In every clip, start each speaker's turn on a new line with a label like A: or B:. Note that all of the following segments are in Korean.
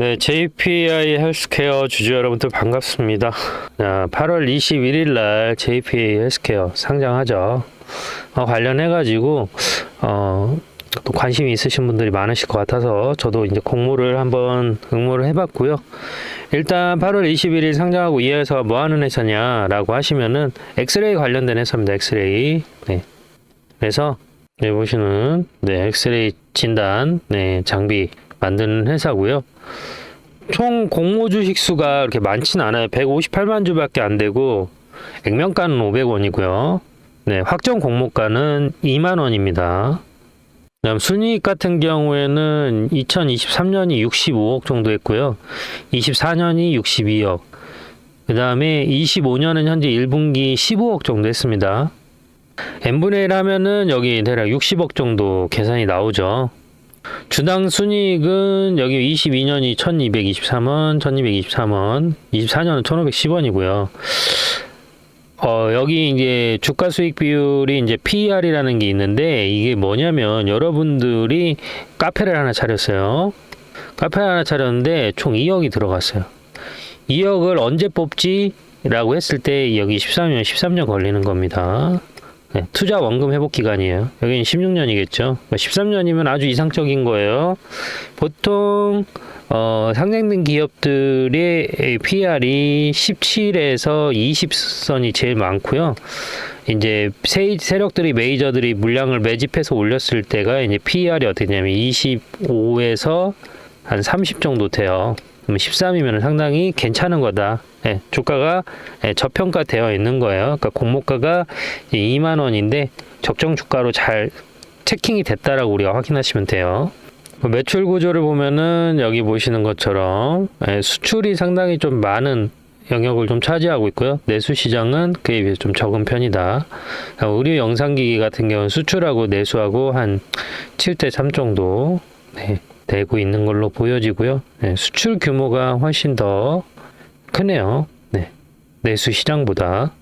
A: 네, JPI 헬스케어 주주 여러분들 반갑습니다. 자, 8월 21일 날 JPI 헬스케어 상장하죠. 어, 관련해가지고, 어, 또 관심이 있으신 분들이 많으실 것 같아서 저도 이제 공모를 한번 응모를 해봤고요. 일단 8월 21일 상장하고 이 회사 뭐 하는 회사냐라고 하시면은 엑스레이 관련된 회사입니다. 엑스레이. 네. 그래서 네, 보시는 네, 엑스레이 진단 네, 장비 만드는 회사고요. 총 공모 주식 수가 그렇게 많지는 않아요. 158만 주밖에 안 되고 액면가는 500원이고요. 네, 확정 공모가는 2만 원입니다. 그다음 순이익 같은 경우에는 2023년이 65억 정도 했고요. 24년이 62억. 그다음에 25년은 현재 1분기 15억 정도 했습니다. n분의 1 하면은 여기 대략 60억 정도 계산이 나오죠. 주당 순이익은 여기 22년이 1223원, 1223원, 24년은 1510원이고요. 어, 여기 이제 주가 수익 비율이 이제 PER이라는 게 있는데 이게 뭐냐면 여러분들이 카페를 하나 차렸어요. 카페를 하나 차렸는데 총 2억이 들어갔어요. 2억을 언제 뽑지? 라고 했을 때 여기 13년, 13년 걸리는 겁니다. 네, 투자 원금 회복 기간이에요. 여기는 16년이겠죠. 13년이면 아주 이상적인 거예요. 보통 어, 상장된 기업들의 PR이 17에서 20선이 제일 많고요. 이제 세, 세력들이 메이저들이 물량을 매집해서 올렸을 때가 이제 PR이 어떻게 되냐면 25에서 한 30 정도 돼요. 그럼 13이면 상당히 괜찮은 거다. 예, 주가가 예, 저평가되어 있는 거예요. 그러니까 공모가가 2만 원인데 적정 주가로 잘 체킹이 됐다라고 우리가 확인하시면 돼요. 뭐 매출 구조를 보면은 여기 보시는 것처럼 예, 수출이 상당히 좀 많은 영역을 좀 차지하고 있고요. 내수 시장은 그에 비해서 좀 적은 편이다. 의류 영상기기 같은 경우는 수출하고 내수하고 한 7대 3 정도 네, 되고 있는 걸로 보여지고요. 네, 수출 규모가 훨씬 더 크네요. 네, 내수 시장보다.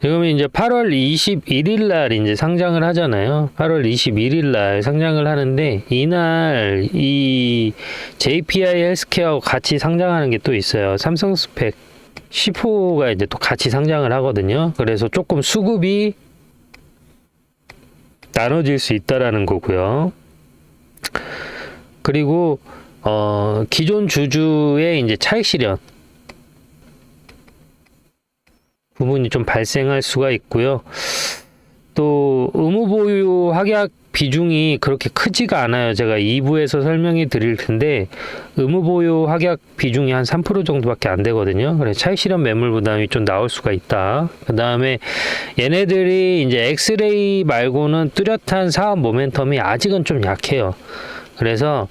A: 지금 이제 8월 21일 날 이제 상장을 하잖아요. 8월 21일 날 상장을 하는데 이날 이 JPI 헬스케어 같이 상장하는 게 또 있어요. 삼성 스펙 10호가 이제 또 같이 상장을 하거든요. 그래서 조금 수급이 나눠질 수 있다라는 거고요. 그리고 어 기존 주주의 이제 차익 실현 부분이 좀 발생할 수가 있고요. 또 의무 보유 확약 비중이 그렇게 크지가 않아요. 제가 2부에서 설명해 드릴 텐데 의무 보유 확약 비중이 한 3% 정도밖에 안 되거든요. 그래서 차익 실현 매물 부담이 좀 나올 수가 있다. 그다음에 얘네들이 이제 엑스레이 말고는 뚜렷한 사업 모멘텀이 아직은 좀 약해요. 그래서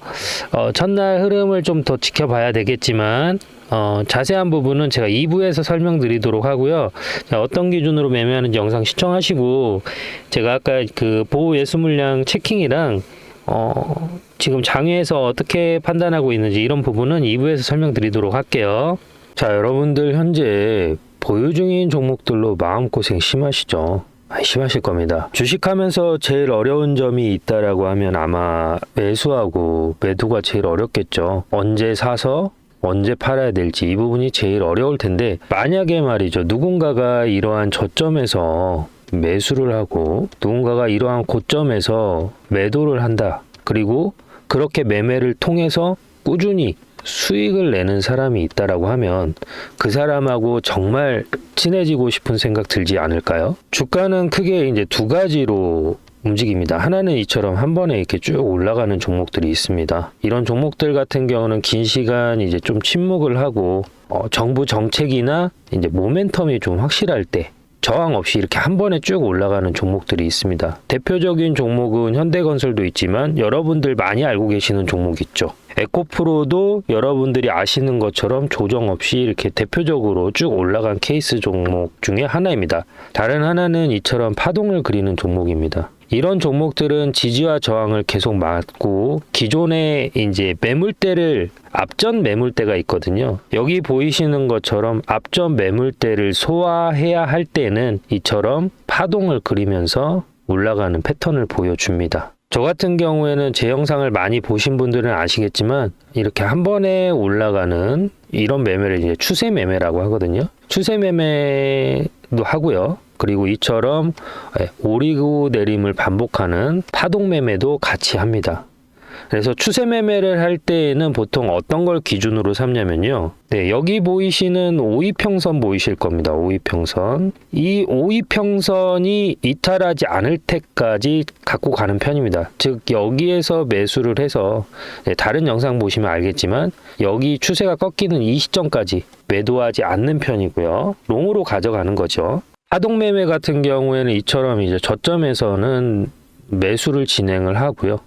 A: 어, 첫날 흐름을 좀 더 지켜봐야 되겠지만 어, 자세한 부분은 제가 2부에서 설명드리도록 하고요. 자, 어떤 기준으로 매매하는지 영상 시청하시고 제가 아까 그 보호 예수 물량 체킹이랑 어, 지금 장외에서 어떻게 판단하고 있는지 이런 부분은 2부에서 설명드리도록 할게요. 자, 여러분들 현재 보유 중인 종목들로 마음고생 심하시죠? 심하실 겁니다. 주식하면서 제일 어려운 점이 있다라고 하면 아마 매수하고 매도가 제일 어렵겠죠. 언제 사서 언제 팔아야 될지 이 부분이 제일 어려울 텐데 만약에 말이죠. 누군가가 이러한 저점에서 매수를 하고 누군가가 이러한 고점에서 매도를 한다. 그리고 그렇게 매매를 통해서 꾸준히 수익을 내는 사람이 있다라고 하면 그 사람하고 정말 친해지고 싶은 생각 들지 않을까요? 주가는 크게 이제 두 가지로 움직입니다. 하나는 이처럼 한 번에 이렇게 쭉 올라가는 종목들이 있습니다. 이런 종목들 같은 경우는 긴 시간 이제 좀 침묵을 하고 어, 정부 정책이나 이제 모멘텀이 좀 확실할 때 저항 없이 이렇게 한 번에 쭉 올라가는 종목들이 있습니다. 대표적인 종목은 현대건설도 있지만 여러분들 많이 알고 계시는 종목 있죠. 에코프로도 여러분들이 아시는 것처럼 조정 없이 이렇게 대표적으로 쭉 올라간 케이스 종목 중에 하나입니다. 다른 하나는 이처럼 파동을 그리는 종목입니다. 이런 종목들은 지지와 저항을 계속 맞고 기존의 이제 매물대를 앞전 매물대가 있거든요. 여기 보이시는 것처럼 앞전 매물대를 소화해야 할 때는 이처럼 파동을 그리면서 올라가는 패턴을 보여줍니다. 저 같은 경우에는 제 영상을 많이 보신 분들은 아시겠지만 이렇게 한 번에 올라가는 이런 매매를 이제 추세 매매라고 하거든요. 추세 매매도 하고요. 그리고 이처럼 예, 오리고 내림을 반복하는 파동 매매도 같이 합니다. 그래서 추세 매매를 할 때에는 보통 어떤 걸 기준으로 삼냐면요. 네, 여기 보이시는 5이평선 보이실 겁니다. 5이평선. 이 5이평선이 이탈하지 않을 때까지 갖고 가는 편입니다. 즉 여기에서 매수를 해서 네, 다른 영상 보시면 알겠지만 여기 추세가 꺾이는 이 시점까지 매도하지 않는 편이고요. 롱으로 가져가는 거죠. 하동 매매 같은 경우에는 이처럼 이제 저점에서는 매수를 진행을 하고요.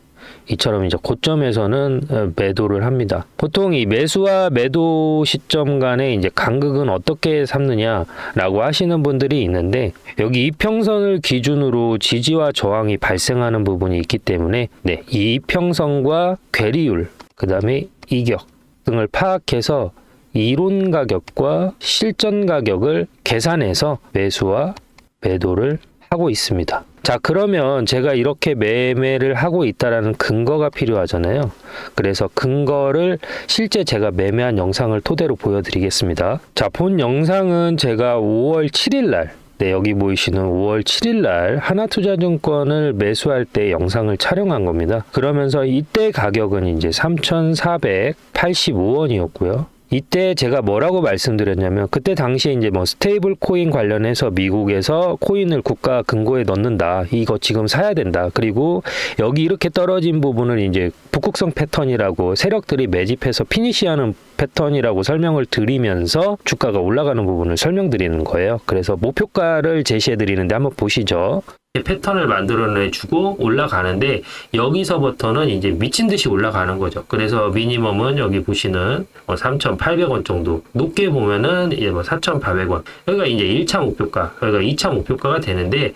A: 이처럼 이제 고점에서는 어, 매도를 합니다. 보통 이 매수와 매도 시점 간의 이제 간극은 어떻게 삼느냐라고 하시는 분들이 있는데 여기 이평선을 기준으로 지지와 저항이 발생하는 부분이 있기 때문에 네, 이 이평선과 괴리율, 그다음에 이격 등을 파악해서 이론 가격과 실전 가격을 계산해서 매수와 매도를 하고 있습니다. 자, 그러면 제가 이렇게 매매를 하고 있다라는 근거가 필요하잖아요. 그래서 근거를 실제 제가 매매한 영상을 토대로 보여드리겠습니다. 자, 본 영상은 제가 5월 7일 날 네, 여기 보이시는 5월 7일 날 하나투자증권을 매수할 때 영상을 촬영한 겁니다. 그러면서 이때 가격은 이제 3,485원이었고요. 이때 제가 뭐라고 말씀드렸냐면 그때 당시에 이제 뭐 스테이블 코인 관련해서 미국에서 코인을 국가 금고에 넣는다. 이거 지금 사야 된다. 그리고 여기 이렇게 떨어진 부분을 이제 북극성 패턴이라고 세력들이 매집해서 피니시하는 패턴이라고 설명을 드리면서 주가가 올라가는 부분을 설명드리는 거예요. 그래서 목표가를 제시해 드리는데 한번 보시죠. 패턴을 만들어내 주고 올라가는데 여기서부터는 이제 미친 듯이 올라가는 거죠. 그래서 미니멈은 여기 보시는 3,800원 정도 높게 보면은 이제 뭐 4,800원 여기가 이제 1차 목표가 여기가 2차 목표가가 되는데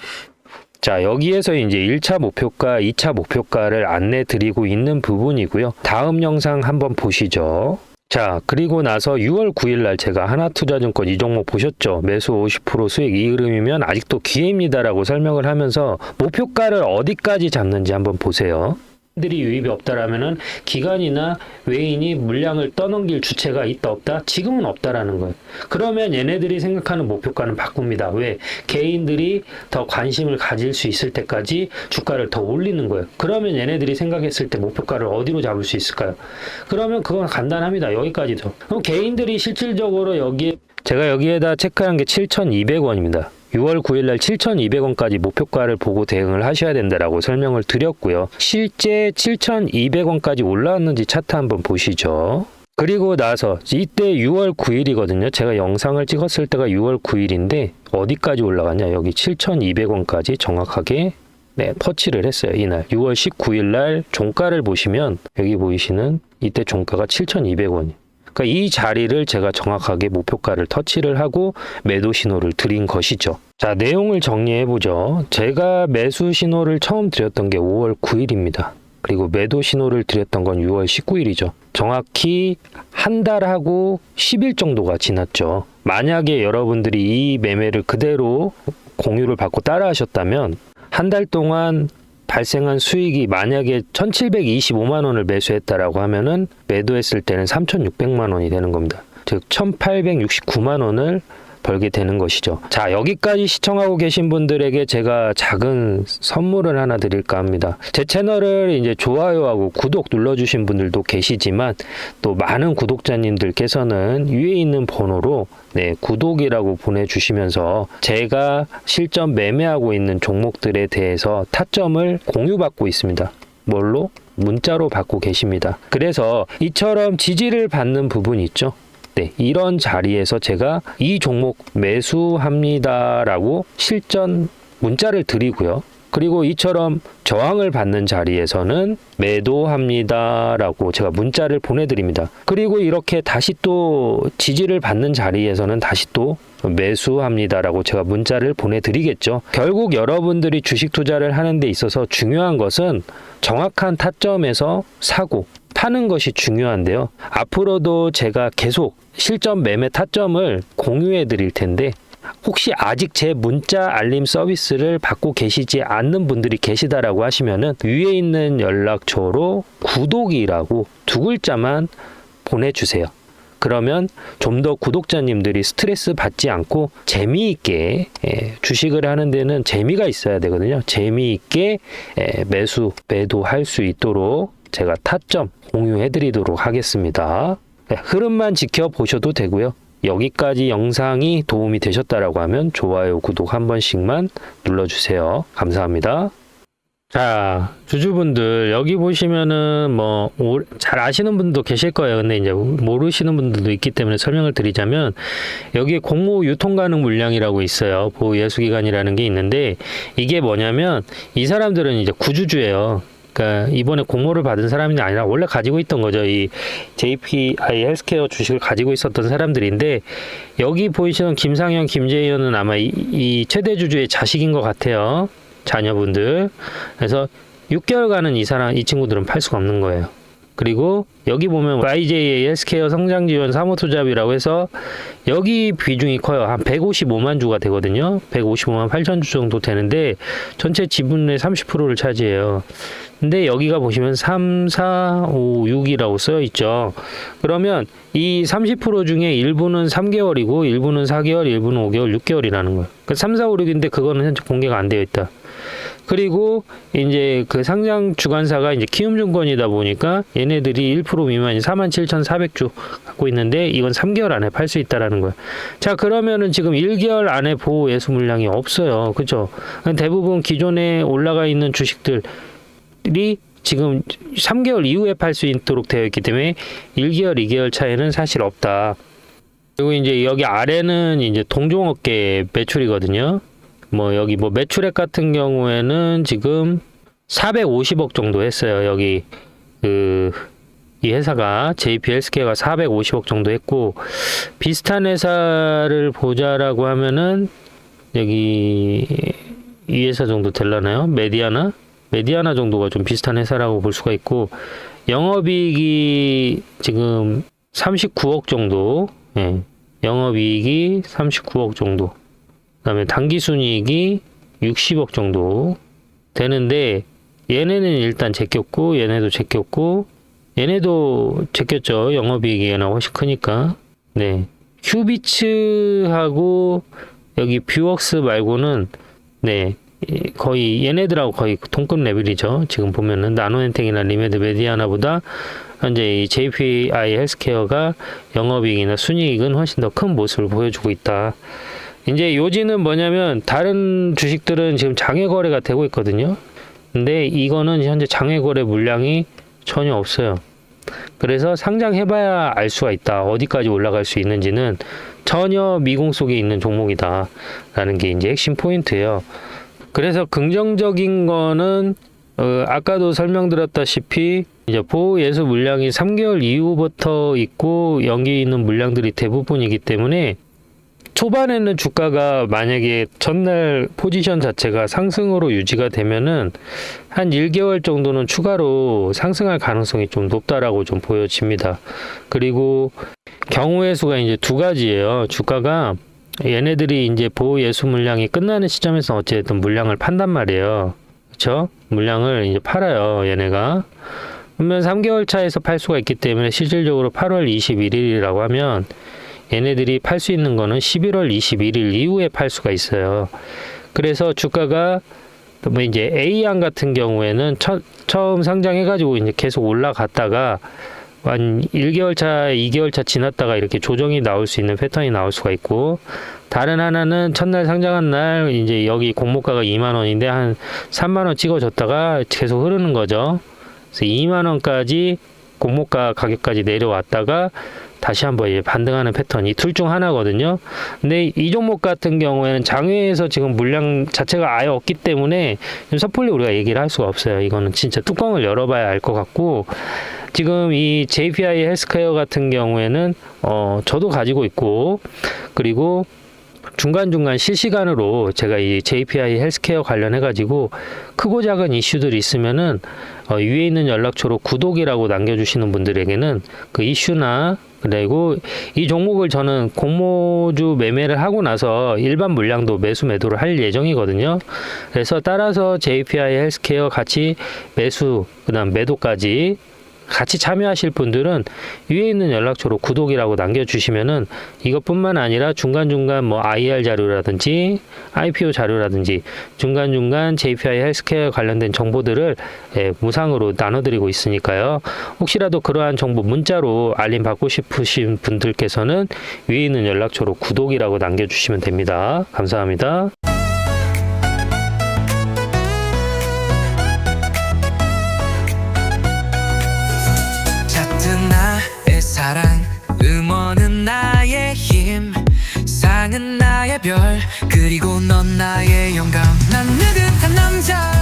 A: 자, 여기에서 이제 1차 목표가, 2차 목표가를 안내 드리고 있는 부분이고요. 다음 영상 한번 보시죠. 자, 그리고 나서 6월 9일 날 제가 하나투자증권 이 종목 보셨죠? 매수 50% 수익 이 흐름이면 아직도 기회입니다라고 설명을 하면서 목표가를 어디까지 잡는지 한번 보세요. 들이 유입이 없다라면은 기관이나 외인이 물량을 떠넘길 주체가 있다 없다 지금은 없다라는 거예요. 그러면 얘네들이 생각하는 목표가는 바꿉니다. 왜 개인들이 더 관심을 가질 수 있을 때까지 주가를 더 올리는 거예요. 그러면 얘네들이 생각했을 때 목표가를 어디로 잡을 수 있을까요? 그러면 그건 간단합니다. 여기까지도. 그럼 개인들이 실질적으로 여기에 제가 여기에다 체크한 게 7,200원입니다. 6월 9일 날 7,200원까지 목표가를 보고 대응을 하셔야 된다라고 설명을 드렸고요. 실제 7,200원까지 올라왔는지 차트 한번 보시죠. 그리고 나서 이때 6월 9일이거든요. 제가 영상을 찍었을 때가 6월 9일인데 어디까지 올라갔냐? 여기 7,200원까지 정확하게 네, 터치를 했어요. 이날 6월 19일 날 종가를 보시면 여기 보이시는 이때 종가가 7,200원이. 그러니까 이 자리를 제가 정확하게 목표가를 터치를 하고 매도 신호를 드린 것이죠. 자, 내용을 정리해 보죠. 제가 매수 신호를 처음 드렸던 게 5월 9일입니다. 그리고 매도 신호를 드렸던 건 6월 19일이죠. 정확히 한 달하고 10일 정도가 지났죠. 만약에 여러분들이 이 매매를 그대로 공유를 받고 따라 하셨다면 한 달 동안 발생한 수익이 만약에 1725만 원을 매수했다라고 하면은 매도했을 때는 3600만 원이 되는 겁니다. 즉 1869만 원을 벌게 되는 것이죠. 자, 여기까지 시청하고 계신 분들에게 제가 작은 선물을 하나 드릴까 합니다. 제 채널을 이제 좋아요하고 구독 눌러주신 분들도 계시지만 또 많은 구독자님들께서는 위에 있는 번호로 네, 구독이라고 보내주시면서 제가 실전 매매하고 있는 종목들에 대해서 타점을 공유받고 있습니다. 뭘로? 문자로 받고 계십니다. 그래서 이처럼 지지를 받는 부분이 있죠. 네, 이런 자리에서 제가 이 종목 매수합니다라고 실전 문자를 드리고요. 그리고 이처럼 저항을 받는 자리에서는 매도합니다라고 제가 문자를 보내드립니다. 그리고 이렇게 다시 또 지지를 받는 자리에서는 다시 또 매수합니다라고 제가 문자를 보내드리겠죠. 결국 여러분들이 주식 투자를 하는 데 있어서 중요한 것은 정확한 타점에서 사고 파는 것이 중요한데요. 앞으로도 제가 계속 실전 매매 타점을 공유해 드릴 텐데 혹시 아직 제 문자 알림 서비스를 받고 계시지 않는 분들이 계시다라고 하시면은 위에 있는 연락처로 구독이라고 두 글자만 보내주세요. 그러면 좀 더 구독자님들이 스트레스 받지 않고 재미있게 예, 주식을 하는 데는 재미가 있어야 되거든요. 재미있게 예, 매수, 매도할 수 있도록 제가 타점 공유해 드리도록 하겠습니다. 네, 흐름만 지켜보셔도 되고요. 여기까지 영상이 도움이 되셨다라고 하면 좋아요, 구독 한 번씩만 눌러주세요. 감사합니다. 자, 주주분들 여기 보시면은 뭐 잘 아시는 분도 계실 거예요. 근데 이제 모르시는 분들도 있기 때문에 설명을 드리자면 여기에 공모 유통 가능 물량이라고 있어요. 보호 예수 기간이라는 게 있는데 이게 뭐냐면 이 사람들은 이제 구주주예요. 그러니까 이번에 공모를 받은 사람이 아니라 원래 가지고 있던 거죠. 이 JPI 헬스케어 주식을 가지고 있었던 사람들인데 여기 보이시는 김상현, 김재현은 아마 이, 이 최대 주주의 자식인 것 같아요. 자녀분들. 그래서 6개월간은 이 사람, 이 친구들은 팔 수가 없는 거예요. 그리고 여기 보면 YJA 헬스케어 성장 지원 사모 투자비라고 해서 여기 비중이 커요. 한 155만 주가 되거든요. 155만 8천 주 정도 되는데 전체 지분의 30%를 차지해요. 근데 여기가 보시면 3, 4, 5, 6이라고 써 있죠. 그러면 이 30% 중에 일부는 3개월이고 일부는 4개월, 일부는 5개월, 6개월이라는 거예요. 그 3, 4, 5, 6인데 그거는 현재 공개가 안 되어 있다. 그리고 이제 그 상장 주관사가 이제 키움증권이다 보니까 얘네들이 1% 미만이 47,400주 갖고 있는데 이건 3개월 안에 팔 수 있다라는 거예요. 자, 그러면은 지금 1개월 안에 보호 예수 물량이 없어요. 그죠? 대부분 기존에 올라가 있는 주식들 이 지금 3개월 이후에 팔 수 있도록 되어 있기 때문에 1개월, 2개월 차이는 사실 없다. 그리고 이제 여기 아래는 이제 동종업계 매출이거든요. 뭐 여기 뭐 매출액 같은 경우에는 지금 450억 정도 했어요. 여기 그 이 회사가 JP 헬스케어가 450억 정도 했고 비슷한 회사를 보자라고 하면은 여기 이 회사 정도 될라나요? 메디아나? 메디아나 정도가 좀 비슷한 회사라고 볼 수가 있고 영업이익이 지금 39억 정도 예. 영업이익이 39억 정도 그다음에 당기순이익이 60억 정도 되는데 얘네는 일단 제꼈고 얘네도 제꼈고 얘네도 제꼈죠. 영업이익이 얘나 훨씬 크니까. 네. 큐비츠하고 여기 뷰웍스 말고는 네 거의 얘네들하고 거의 동급 레벨이죠 지금 보면은 나노엔텍이나 리메드 메디아나보다 현재 이 JPI 헬스케어가 영업이익이나 순이익은 훨씬 더 큰 모습을 보여주고 있다. 이제 요지는 뭐냐면 다른 주식들은 지금 장외 거래가 되고 있거든요. 근데 이거는 현재 장외 거래 물량이 전혀 없어요. 그래서 상장해봐야 알 수가 있다. 어디까지 올라갈 수 있는지는 전혀 미공 속에 있는 종목이다라는 게 이제 핵심 포인트예요. 그래서 긍정적인 거는 어, 아까도 설명드렸다시피 이제 보호 예수 물량이 3개월 이후부터 있고 연기 있는 물량들이 대부분이기 때문에 초반에는 주가가 만약에 전날 포지션 자체가 상승으로 유지가 되면은 한 1개월 정도는 추가로 상승할 가능성이 좀 높다라고 좀 보여집니다. 그리고 경우의 수가 이제 두 가지예요. 주가가 얘네들이 이제 보호 예수 물량이 끝나는 시점에서 어쨌든 물량을 판단 말이에요. 그렇죠? 물량을 이제 팔아요. 얘네가. 그러면 3개월 차에서 팔 수가 있기 때문에 실질적으로 8월 21일이라고 하면 얘네들이 팔 수 있는 거는 11월 21일 이후에 팔 수가 있어요. 그래서 주가가 뭐 이제 A양 같은 경우에는 처, 처음 상장해가지고 이제 계속 올라갔다가 한 1개월 차, 2개월 차 지났다가 이렇게 조정이 나올 수 있는 패턴이 나올 수가 있고 다른 하나는 첫날 상장한 날 이제 여기 공모가가 2만 원인데 한 3만 원 찍어줬다가 계속 흐르는 거죠. 그래서 2만 원까지 공모가 가격까지 내려왔다가 다시 한번 이제 반등하는 패턴이 둘 중 하나거든요. 근데 이 종목 같은 경우에는 장외에서 지금 물량 자체가 아예 없기 때문에 섣불리 우리가 얘기를 할 수가 없어요. 이거는 진짜 뚜껑을 열어봐야 알 것 같고 지금 이 JPI 헬스케어 같은 경우에는 어 저도 가지고 있고 그리고 중간중간 실시간으로 제가 이 JPI 헬스케어 관련해 가지고 크고 작은 이슈들이 있으면은 어, 위에 있는 연락처로 구독이라고 남겨주시는 분들에게는 그 이슈나 그리고 이 종목을 저는 공모주 매매를 하고 나서 일반 물량도 매수 매도를 할 예정이거든요. 그래서 따라서 JPI 헬스케어 같이 매수 그다음 매도까지 같이 참여하실 분들은 위에 있는 연락처로 구독이라고 남겨주시면은 이것뿐만 아니라 중간중간 뭐 IR 자료라든지 IPO 자료라든지 중간중간 JPI 헬스케어 관련된 정보들을 예, 무상으로 나눠드리고 있으니까요. 혹시라도 그러한 정보 문자로 알림 받고 싶으신 분들께서는 위에 있는 연락처로 구독이라고 남겨주시면 됩니다. 감사합니다.
B: 나의 영감. 난 느긋한 남자